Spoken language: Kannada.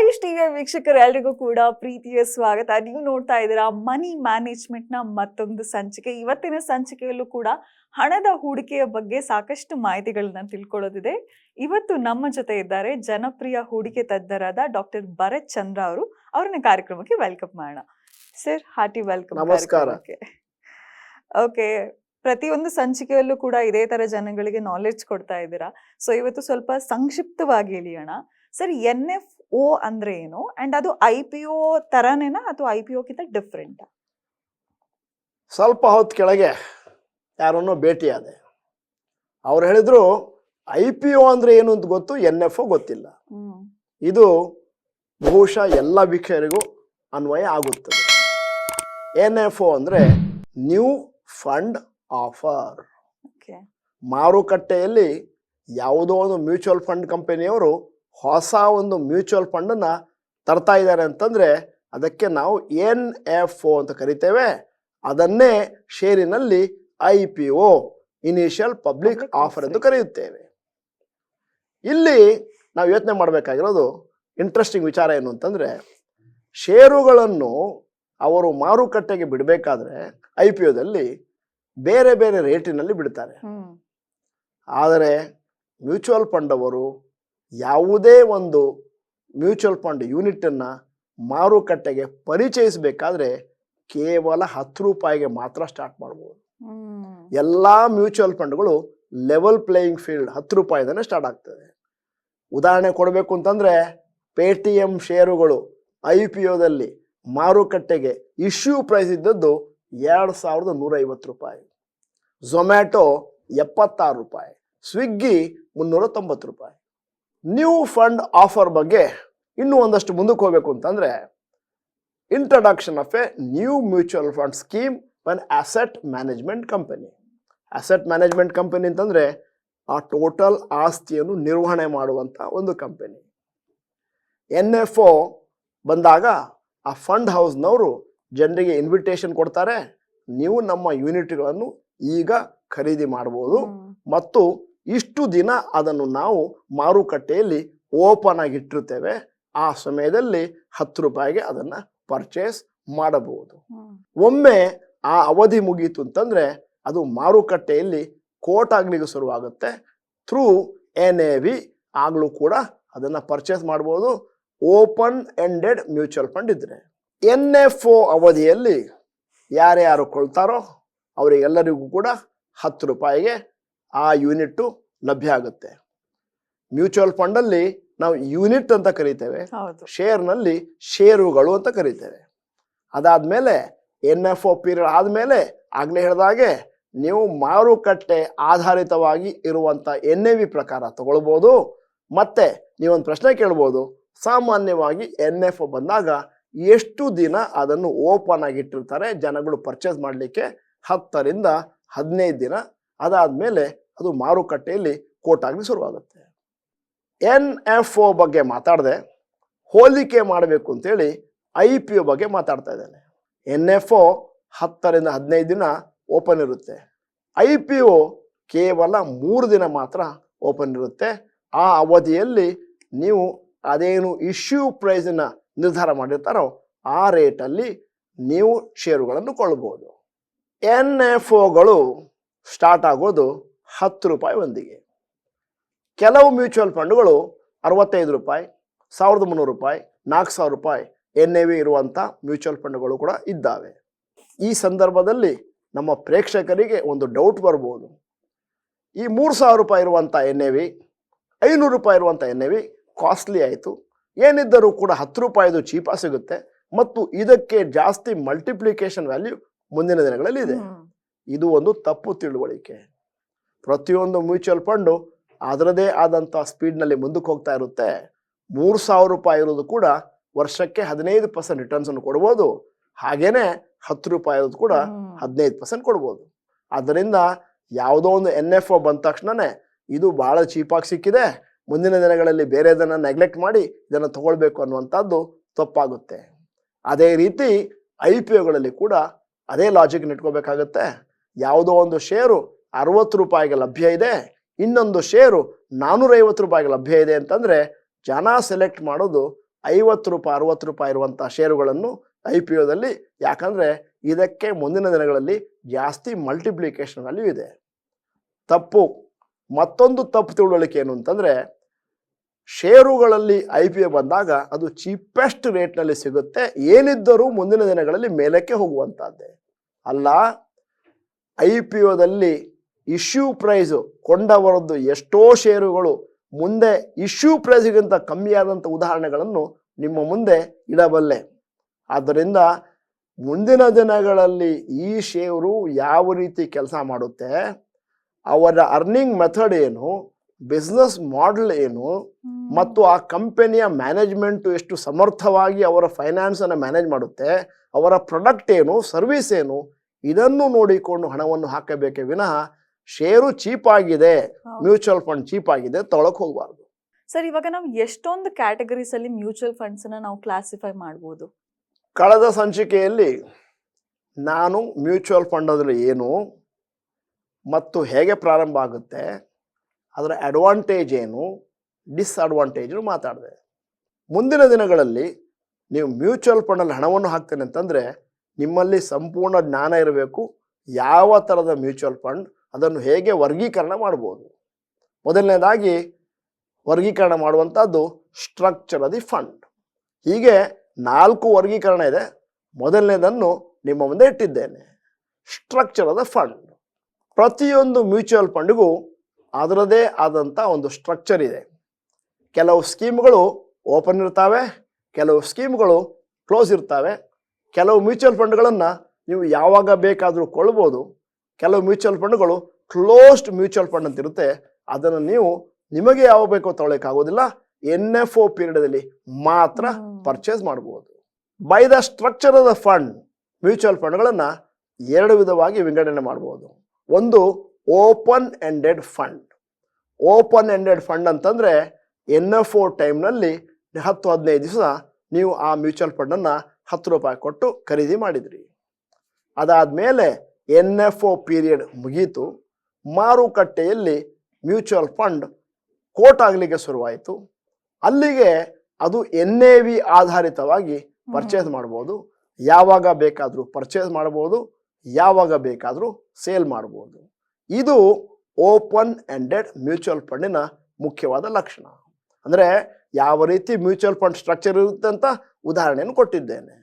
ಹಾಯ್ ಟಿವಿಯ ವೀಕ್ಷಕರು ಎಲ್ರಿಗೂ ಕೂಡ ಪ್ರೀತಿಯ ಸ್ವಾಗತ. ನೀವು ನೋಡ್ತಾ ಇದ್ದೀರಾ ಮನಿ ಮ್ಯಾನೇಜ್ಮೆಂಟ್ನ ಮತ್ತೊಂದು ಸಂಚಿಕೆ. ಇವತ್ತಿನ ಸಂಚಿಕೆಯಲ್ಲೂ ಕೂಡ ಹಣದ ಹೂಡಿಕೆಯ ಬಗ್ಗೆ ಸಾಕಷ್ಟು ಮಾಹಿತಿಗಳನ್ನ ತಿಳ್ಕೊಳ್ಳೋದಿದೆ. ಇವತ್ತು ನಮ್ಮ ಜೊತೆ ಇದ್ದಾರೆ ಜನಪ್ರಿಯ ಹೂಡಿಕೆ ತಜ್ಞರಾದ ಡಾಕ್ಟರ್ ಭರತ್ ಚಂದ್ರ ಅವರು. ಅವ್ರನ್ನ ಕಾರ್ಯಕ್ರಮಕ್ಕೆ ವೆಲ್ಕಮ್ ಮಾಡೋಣ. ಸರ್ ಹಾರ್ಟಿ ವೆಲ್ಕಮ್ ನಮಸ್ಕಾರ. ಓಕೆ ಪ್ರತಿಯೊಂದು ಸಂಚಿಕೆಯಲ್ಲೂ ಕೂಡ ಇದೇ ತರ ಜನಗಳಿಗೆ ನಾಲೆಡ್ಜ್ ಕೊಡ್ತಾ ಇದ್ದೀರಾ? ಸೊ ಇವತ್ತು ಸ್ವಲ್ಪ ಸಂಕ್ಷಿಪ್ತವಾಗಿ ಎಳಿಯೋಣ ಸರ್ ಎನ್ ಎಫ್ ಓ ಅಂದ್ರೆ ಏನು? ಅಂಡ್ ಅದು ಐ ಪಿ ಒ ತರನೇನಾ ಅಥವಾ ಐ ಪಿ ಒಕ್ಕಿಂತ ಡಿಫ್ರೆಂಟ್? ಸ್ವಲ್ಪ ಹೊತ್ತು ಕೆಳಗೆ ಯಾರನ್ನೋ ಭೇಟಿಯಾದೆ ಅವ್ರು ಹೇಳಿದ್ರು ಐ ಪಿ ಒ ಅಂದ್ರೆ ಏನು ಅಂತ ಗೊತ್ತು ಎನ್ ಎಫ್ ಒ ಗೊತ್ತಿಲ್ಲ. ಇದು ಬಹುಶಃ ಎಲ್ಲ ವೀಕ್ಷಕರಿಗೂ ಅನ್ವಯ ಆಗುತ್ತದೆ. ಎನ್ ಎಫ್ ಒ ಅಂದ್ರೆ ನ್ಯೂ ಫಂಡ್ ಆಫರ್. ಮಾರುಕಟ್ಟೆಯಲ್ಲಿ ಯಾವುದೋ ಒಂದು ಮ್ಯೂಚುವಲ್ ಫಂಡ್ ಕಂಪನಿಯವರು ಹೊಸ ಒಂದು ಮ್ಯೂಚುವಲ್ ಫಂಡನ್ನು ತರ್ತಾ ಇದ್ದಾರೆ ಅಂತಂದರೆ ಅದಕ್ಕೆ ನಾವು ಎನ್ ಎಫ್ ಒ ಅಂತ ಕರಿತೇವೆ. ಅದನ್ನೇ ಷೇರಿನಲ್ಲಿ I P O initial public offer ಎಂದು ಕರೆಯುತ್ತೇವೆ. ಇಲ್ಲಿ ನಾವು ಯೋಚನೆ ಮಾಡಬೇಕಾಗಿರೋದು ಇಂಟ್ರೆಸ್ಟಿಂಗ್ ವಿಚಾರ ಏನು ಅಂತಂದರೆ ಷೇರುಗಳನ್ನು ಅವರು ಮಾರುಕಟ್ಟೆಗೆ ಬಿಡಬೇಕಾದ್ರೆ ಐ ಪಿ ಒದಲ್ಲಿ ಬೇರೆ ಬೇರೆ ರೇಟಿನಲ್ಲಿ ಬಿಡ್ತಾರೆ. ಆದರೆ ಮ್ಯೂಚುವಲ್ ಫಂಡ್ ಅವರು ಯಾವುದೇ ಒಂದು ಮ್ಯೂಚುವಲ್ ಫಂಡ್ ಯೂನಿಟನ್ನು ಮಾರುಕಟ್ಟೆಗೆ ಪರಿಚಯಿಸಬೇಕಾದ್ರೆ ಕೇವಲ ಹತ್ತು ರೂಪಾಯಿಗೆ ಮಾತ್ರ ಸ್ಟಾರ್ಟ್ ಮಾಡ್ಬೋದು. ಎಲ್ಲ ಮ್ಯೂಚುವಲ್ ಫಂಡ್ಗಳು ಲೆವೆಲ್ ಪ್ಲೇಯಿಂಗ್ ಫೀಲ್ಡ್ ಹತ್ತು ರೂಪಾಯಿದನೇ ಸ್ಟಾರ್ಟ್ ಆಗ್ತದೆ. ಉದಾಹರಣೆ ಕೊಡಬೇಕು ಅಂತಂದರೆ ಪೇ ಟಿ ಎಂ ಷೇರುಗಳು ಐ ಪಿ ಒದಲ್ಲಿ ಮಾರುಕಟ್ಟೆಗೆ ಇಶ್ಯೂ ಪ್ರೈಸ್ ಇದ್ದದ್ದು ಎರಡು ಸಾವಿರದ ನೂರ ಐವತ್ತು ರೂಪಾಯಿ. ಝೊಮ್ಯಾಟೊ ಎಪ್ಪತ್ತಾರು ರೂಪಾಯಿ. ಸ್ವಿಗ್ಗಿ ಮುನ್ನೂರ ತೊಂಬತ್ತು ರೂಪಾಯಿ. ನ್ಯೂ ಫಂಡ್ ಆಫರ್ ಬಗ್ಗೆ ಇನ್ನೂ ಒಂದಷ್ಟು ಮುಂದಕ್ಕೆ ಹೋಗಬೇಕು ಅಂತಂದರೆ introduction of a new mutual fund scheme one asset management company asset management company ಅಂತಂದರೆ ಆ ಟೋಟಲ್ ಆಸ್ತಿಯನ್ನು ನಿರ್ವಹಣೆ ಮಾಡುವಂಥ ಒಂದು ಕಂಪನಿ ಎನ್ ಎಫ್ ಒ ಬಂದಾಗ ಆ ಫಂಡ್ ಹೌಸ್ನವರು ಜನರಿಗೆ ಇನ್ವಿಟೇಷನ್ ಕೊಡ್ತಾರೆ ನೀವು ನಮ್ಮ ಯೂನಿಟ್ಗಳನ್ನು ಈಗ ಖರೀದಿ ಮಾಡ್ಬೋದು ಮತ್ತು ಇಷ್ಟು ದಿನ ಅದನ್ನು ನಾವು ಮಾರುಕಟ್ಟೆಯಲ್ಲಿ ಓಪನ್ ಆಗಿ ಇಟ್ಟಿರ್ತೇವೆ ಆ ಸಮಯದಲ್ಲಿ ಹತ್ತು ರೂಪಾಯಿಗೆ ಅದನ್ನ ಪರ್ಚೇಸ್ ಮಾಡಬಹುದು. ಒಮ್ಮೆ ಆ ಅವಧಿ ಮುಗೀತು ಅಂತಂದ್ರೆ ಅದು ಮಾರುಕಟ್ಟೆಯಲ್ಲಿ ಕೋಟ್ ಆಗ್ಲಿಕ್ಕೆ ಶುರುವಾಗುತ್ತೆ. ಥ್ರೂ ಎನ್ ಎ ವಿ ಆಗಲೂ ಕೂಡ ಅದನ್ನ ಪರ್ಚೇಸ್ ಮಾಡ್ಬೋದು ಓಪನ್ ಎಂಡೆಡ್ ಮ್ಯೂಚುವಲ್ ಫಂಡ್ ಇದ್ರೆ. ಎನ್ ಎಫ್ ಒ ಅವಧಿಯಲ್ಲಿ ಯಾರ್ಯಾರು ಕೊಳ್ತಾರೋ ಅವರಿಗೆಲ್ಲರಿಗೂ ಕೂಡ ಹತ್ತು ರೂಪಾಯಿಗೆ ಆ ಯೂನಿಟ್ಟು ಲಭ್ಯ ಆಗುತ್ತೆ. ಮ್ಯೂಚುವಲ್ ಫಂಡಲ್ಲಿ ನಾವು ಯೂನಿಟ್ ಅಂತ ಕರಿತೇವೆ. ಶೇರ್ನಲ್ಲಿ ಶೇರುಗಳು ಅಂತ ಕರಿತೇವೆ. ಅದಾದ್ಮೇಲೆ ಎನ್ ಎಫ್ ಒ ಪೀರಿಯಡ್ ಆದಮೇಲೆ ಆಗ್ಲೇ ಹೇಳಿದಾಗೆ ನೀವು ಮಾರುಕಟ್ಟೆ ಆಧಾರಿತವಾಗಿ ಇರುವಂತ ಎನ್ ಎ ವಿ ಪ್ರಕಾರ ತಗೊಳ್ಬೋದು. ಮತ್ತೆ ನೀವೊಂದು ಪ್ರಶ್ನೆ ಕೇಳ್ಬೋದು. ಸಾಮಾನ್ಯವಾಗಿ ಎನ್ ಎಫ್ ಬಂದಾಗ ಎಷ್ಟು ದಿನ ಅದನ್ನು ಓಪನ್ ಆಗಿ ಇಟ್ಟಿರ್ತಾರೆ? ಜನಗಳು ಪರ್ಚೇಸ್ ಮಾಡಲಿಕ್ಕೆ ಹತ್ತರಿಂದ ಹದಿನೈದು ದಿನ. ಅದಾದ್ಮೇಲೆ ಅದು ಮಾರುಕಟ್ಟೆಯಲ್ಲಿ ಕೋಟ್ ಆಗಲಿ ಶುರುವಾಗುತ್ತೆ. ಎನ್ ಎಫ್ ಒ ಬಗ್ಗೆ ಮಾತಾಡದೆ, ಹೋಲಿಕೆ ಮಾಡಬೇಕು ಅಂತೇಳಿ ಐ ಪಿ ಒ ಬಗ್ಗೆ ಮಾತಾಡ್ತಾ ಇದ್ದೇನೆ. ಎನ್ ಎಫ್ ಒ ಹತ್ತರಿಂದ ಹದಿನೈದು ದಿನ ಓಪನ್ ಇರುತ್ತೆ. ಐ ಪಿ ಒ ಕೇವಲ ಮೂರು ದಿನ ಮಾತ್ರ ಓಪನ್ ಇರುತ್ತೆ. ಆ ಅವಧಿಯಲ್ಲಿ ನೀವು ಅದೇನು ಇಶ್ಯೂ ಪ್ರೈಸನ್ನು ನಿರ್ಧಾರ ಮಾಡಿರ್ತಾರೋ ಆ ರೇಟಲ್ಲಿ ನೀವು ಷೇರುಗಳನ್ನು ಕೊಳ್ಳಬಹುದು. ಎನ್ ಎಫ್ ಒಗಳು ಸ್ಟಾರ್ಟ್ ಆಗೋದು ಹತ್ತು ರೂಪಾಯಿ ಒಂದಿಗೆ. ಕೆಲವು ಮ್ಯೂಚುವಲ್ ಫಂಡ್ಗಳು ಅರವತ್ತೈದು ರೂಪಾಯಿ ಸಾವಿರದ ಮುನ್ನೂರು ರೂಪಾಯಿ ನಾಲ್ಕು ಸಾವಿರ ರೂಪಾಯಿ ಎನ್ ಎ ವಿ ಇರುವಂಥ ಮ್ಯೂಚುವಲ್ ಫಂಡ್ಗಳು ಕೂಡ ಇದ್ದಾವೆ. ಈ ಸಂದರ್ಭದಲ್ಲಿ ನಮ್ಮ ಪ್ರೇಕ್ಷಕರಿಗೆ ಒಂದು ಡೌಟ್ ಬರ್ಬೋದು. ಈ ಮೂರು ಸಾವಿರ ರೂಪಾಯಿ ಇರುವಂಥ ಎನ್ ಎ ವಿ ಐನೂರು ರೂಪಾಯಿ ಇರುವಂಥ ಎನ್ ಎ ವಿ ಕಾಸ್ಟ್ಲಿ ಆಯಿತು. ಏನಿದ್ದರೂ ಕೂಡ ಹತ್ತು ರೂಪಾಯಿದು ಚೀಪಾ ಸಿಗುತ್ತೆ. ಮತ್ತು ಇದಕ್ಕೆ ಜಾಸ್ತಿ ಮಲ್ಟಿಪ್ಲಿಕೇಶನ್ ವ್ಯಾಲ್ಯೂ ಮುಂದಿನ ದಿನಗಳಲ್ಲಿ ಇದೆ. ಇದು ಒಂದು ತಪ್ಪು ತಿಳುವಳಿಕೆ. ಪ್ರತಿಯೊಂದು ಮ್ಯೂಚುವಲ್ ಫಂಡು ಅದರದೇ ಆದಂಥ ಸ್ಪೀಡ್ನಲ್ಲಿ ಮುಂದಕ್ಕೆ ಹೋಗ್ತಾ ಇರುತ್ತೆ. ಮೂರು ಸಾವಿರ ರೂಪಾಯಿ ಇರೋದು ಕೂಡ ವರ್ಷಕ್ಕೆ ಹದಿನೈದು ಪರ್ಸೆಂಟ್ ರಿಟರ್ನ್ಸನ್ನು ಕೊಡ್ಬೋದು. ಹಾಗೇನೆ ಹತ್ತು ರೂಪಾಯಿ ಇರೋದು ಕೂಡ. ಹದಿನೈದು ಪರ್ಸೆಂಟ್ ಕೊಡ್ಬೋದು. ಅದರಿಂದ ಯಾವುದೋ ಒಂದು ಎನ್ ಎಫ್ ಒ ಬಂದ ತಕ್ಷಣನೇ ಇದು ಭಾಳ ಚೀಪಾಗಿ ಸಿಕ್ಕಿದೆ. ಮುಂದಿನ ದಿನಗಳಲ್ಲಿ ಬೇರೆದನ್ನ ನೆಗ್ಲೆಕ್ಟ್ ಮಾಡಿ ಇದನ್ನು ತಗೊಳ್ಬೇಕು ಅನ್ನುವಂಥದ್ದು ತಪ್ಪಾಗುತ್ತೆ. ಅದೇ ರೀತಿ ಐ ಪಿ ಒಗಳಲ್ಲಿ ಕೂಡ ಅದೇ ಲಾಜಿಕ್ ಇಟ್ಕೋಬೇಕಾಗುತ್ತೆ. ಯಾವುದೋ ಒಂದು ಷೇರು ಅರವತ್ತು ರೂಪಾಯಿಗೆ ಲಭ್ಯ ಇದೆ. ಇನ್ನೊಂದು ಷೇರು ನಾನ್ನೂರೈವತ್ತು ರೂಪಾಯಿಗೆ ಲಭ್ಯ ಇದೆ ಅಂತಂದ್ರೆ ಜನ ಸೆಲೆಕ್ಟ್ ಮಾಡೋದು ಐವತ್ತು ರೂಪಾಯಿ, ಅರವತ್ತು ರೂಪಾಯಿ ಇರುವಂಥ ಷೇರುಗಳನ್ನು ಐ ಪಿ ಒದಲ್ಲಿ. ಯಾಕಂದರೆ ಇದಕ್ಕೆ ಮುಂದಿನ ದಿನಗಳಲ್ಲಿ ಜಾಸ್ತಿ ಮಲ್ಟಿಪ್ಲಿಕೇಶನ್ ವ್ಯಾಲ್ಯೂ ಇದೆ. ತಪ್ಪು. ಮತ್ತೊಂದು ತಪ್ಪು ತಿಳುವಳಿಕೆ ಏನು ಅಂತಂದರೆ ಷೇರುಗಳಲ್ಲಿ ಐ ಪಿ ಒ ಬಂದಾಗ ಅದು ಚೀಪೆಸ್ಟ್ ರೇಟ್ನಲ್ಲಿ ಸಿಗುತ್ತೆ. ಏನಿದ್ದರೂ ಮುಂದಿನ ದಿನಗಳಲ್ಲಿ ಮೇಲಕ್ಕೆ ಹೋಗುವಂಥದ್ದೇ ಅಲ್ಲ, ಐ ಪಿ ಒದಲ್ಲಿ ಇಶ್ಯೂ ಪ್ರೈಸು ಕೊಂಡವರದ್ದು ಎಷ್ಟೋ ಷೇರುಗಳು ಮುಂದೆ ಇಶ್ಯೂ ಪ್ರೈಸ್ಗಿಂತ ಕಮ್ಮಿಯಾದಂಥ ಉದಾಹರಣೆಗಳನ್ನು ನಿಮ್ಮ ಮುಂದೆ ಇಡಬಲ್ಲೆ. ಆದ್ದರಿಂದ ಮುಂದಿನ ದಿನಗಳಲ್ಲಿ ಈ ಷೇರು ಯಾವ ರೀತಿ ಕೆಲಸ ಮಾಡುತ್ತೆ ಅವರ ಅರ್ನಿಂಗ್ ಮೆಥಡ್ ಏನು ಬಿಸ್ನೆಸ್ ಮಾಡೆಲ್ ಏನು ಮತ್ತು ಆ ಕಂಪನಿಯ ಮ್ಯಾನೇಜ್ಮೆಂಟ್ ಎಷ್ಟು ಸಮರ್ಥವಾಗಿ ಅವರ ಫೈನಾನ್ಸನ್ನು ಮ್ಯಾನೇಜ್ ಮಾಡುತ್ತೆ ಅವರ ಪ್ರಾಡಕ್ಟ್ ಏನು ಸರ್ವಿಸ್ ಏನು ಇದನ್ನು ನೋಡಿಕೊಂಡು ಹಣವನ್ನು ಹಾಕಬೇಕೇ ವಿನಃ ಷೇರು ಚೀಪ್ ಆಗಿದೆ ಮ್ಯೂಚುವಲ್ ಫಂಡ್ ಚೀಪ್ ಆಗಿದೆ ತೊಳಕ್ ಹೋಗಬಾರ್ದು. ಸರ್ ಇವಾಗ ನಾವು ಎಷ್ಟೊಂದು ಕ್ಯಾಟಗರೀಸ್ ಅಲ್ಲಿ ಮ್ಯೂಚುವಲ್ ಫಂಡ್ಸ್ ನಾವು ಕ್ಲಾಸಿಫೈ ಮಾಡಬಹುದು ಕಳೆದ ಸಂಚಿಕೆಯಲ್ಲಿ ನಾನು ಮ್ಯೂಚುವಲ್ ಫಂಡ್ ಅಂದರೆ ಏನು ಮತ್ತು ಹೇಗೆ ಪ್ರಾರಂಭ ಆಗುತ್ತೆ ಅದರ ಅಡ್ವಾಂಟೇಜ್ ಏನು ಡಿಸ್ಅಡ್ವಾಂಟೇಜ್ ಮಾತಾಡಿದೆ. ಮುಂದಿನ ದಿನಗಳಲ್ಲಿ ನೀವು ಮ್ಯೂಚುವಲ್ ಫಂಡಲ್ಲಿ ಹಣವನ್ನು ಹಾಕ್ತೇನೆ ಅಂತಂದರೆ ನಿಮ್ಮಲ್ಲಿ ಸಂಪೂರ್ಣ ಜ್ಞಾನ ಇರಬೇಕು ಯಾವ ಥರದ ಮ್ಯೂಚುವಲ್ ಫಂಡ್ ಅದನ್ನು ಹೇಗೆ ವರ್ಗೀಕರಣ ಮಾಡ್ಬೋದು? ಮೊದಲನೇದಾಗಿ ವರ್ಗೀಕರಣ ಮಾಡುವಂಥದ್ದು ಸ್ಟ್ರಕ್ಚರ್ ದಿ ಫಂಡ್ ಹೀಗೆ ನಾಲ್ಕು ವರ್ಗೀಕರಣ ಇದೆ. ಮೊದಲನೇದನ್ನು ನಿಮ್ಮ ಮುಂದೆ ಇಟ್ಟಿದ್ದೇನೆ. ಸ್ಟ್ರಕ್ಚರ್ ದ ಫಂಡ್ ಪ್ರತಿಯೊಂದು ಮ್ಯೂಚುವಲ್ ಫಂಡ್ಗೂ ಅದರದೇ ಆದಂಥ ಒಂದು ಸ್ಟ್ರಕ್ಚರ್ ಇದೆ. ಕೆಲವು ಸ್ಕೀಮ್ಗಳು ಓಪನ್ ಇರ್ತವೆ, ಕೆಲವು ಸ್ಕೀಮ್ಗಳು ಕ್ಲೋಸ್ ಇರ್ತವೆ. ಕೆಲವು ಮ್ಯೂಚುವಲ್ ಫಂಡ್ಗಳನ್ನು ನೀವು ಯಾವಾಗ ಬೇಕಾದರೂ ಕೊಳ್ಳಬಹುದು ಕೆಲವು ಮ್ಯೂಚುವಲ್ ಫಂಡ್ಗಳು ಕ್ಲೋಸ್ಡ್ ಮ್ಯೂಚುವಲ್ ಫಂಡ್ ಅಂತ ಇರುತ್ತೆ. ಅದನ್ನು ನೀವು ನಿಮಗೆ ಯಾವ ಬೇಕೋ ತೊಗೊಳಕ್ಕಾಗೋದಿಲ್ಲ. ಎನ್ ಎಫ್ ಒ ಪೀರಿಯಡಲ್ಲಿ ಮಾತ್ರ ಪರ್ಚೇಸ್ ಮಾಡಬಹುದು by the structure of the fund mutual ಫಂಡ್ಗಳನ್ನು ಎರಡು ವಿಧವಾಗಿ ವಿಂಗಡಣೆ ಮಾಡಬಹುದು ಒಂದು open ended fund. Open ended fund ಅಂತಂದರೆ ಎನ್ ಎಫ್ ಒ ಟೈಮ್ನಲ್ಲಿ ಹತ್ತು ಹದಿನೈದು ದಿವಸ ನೀವು ಆ ಮ್ಯೂಚುವಲ್ ಫಂಡನ್ನು ಹತ್ತು ರೂಪಾಯಿ ಕೊಟ್ಟು ಖರೀದಿ ಮಾಡಿದ್ರಿ. ಅದಾದಮೇಲೆ ಎನ್ ಎಫ್ ಒ ಪೀರಿಯಡ್ ಮುಗೀತು. ಮಾರುಕಟ್ಟೆಯಲ್ಲಿ ಮ್ಯೂಚುವಲ್ ಫಂಡ್ ಕೋಟ್ ಆಗಲಿಕ್ಕೆ ಶುರುವಾಯಿತು. ಅಲ್ಲಿಗೆ ಅದು ಎನ್ ಎ ವಿ ಆಧಾರಿತವಾಗಿ ಪರ್ಚೇಸ್ ಮಾಡ್ಬೋದು. ಯಾವಾಗ ಬೇಕಾದರೂ ಪರ್ಚೇಸ್ ಮಾಡ್ಬೋದು. ಯಾವಾಗ ಬೇಕಾದರೂ ಸೇಲ್ ಮಾಡ್ಬೋದು. ಇದು ಓಪನ್ ಎಂಡೆಡ್ ಮ್ಯೂಚುವಲ್ ಫಂಡಿನ ಮುಖ್ಯವಾದ ಲಕ್ಷಣ. ಅಂದರೆ ಯಾವ ರೀತಿ ಮ್ಯೂಚುವಲ್ ಫಂಡ್ ಸ್ಟ್ರಕ್ಚರ್ ಇರುತ್ತೆ ಅಂತ ಉದಾಹರಣೆಯನ್ನು ಕೊಟ್ಟಿದ್ದೇನೆ.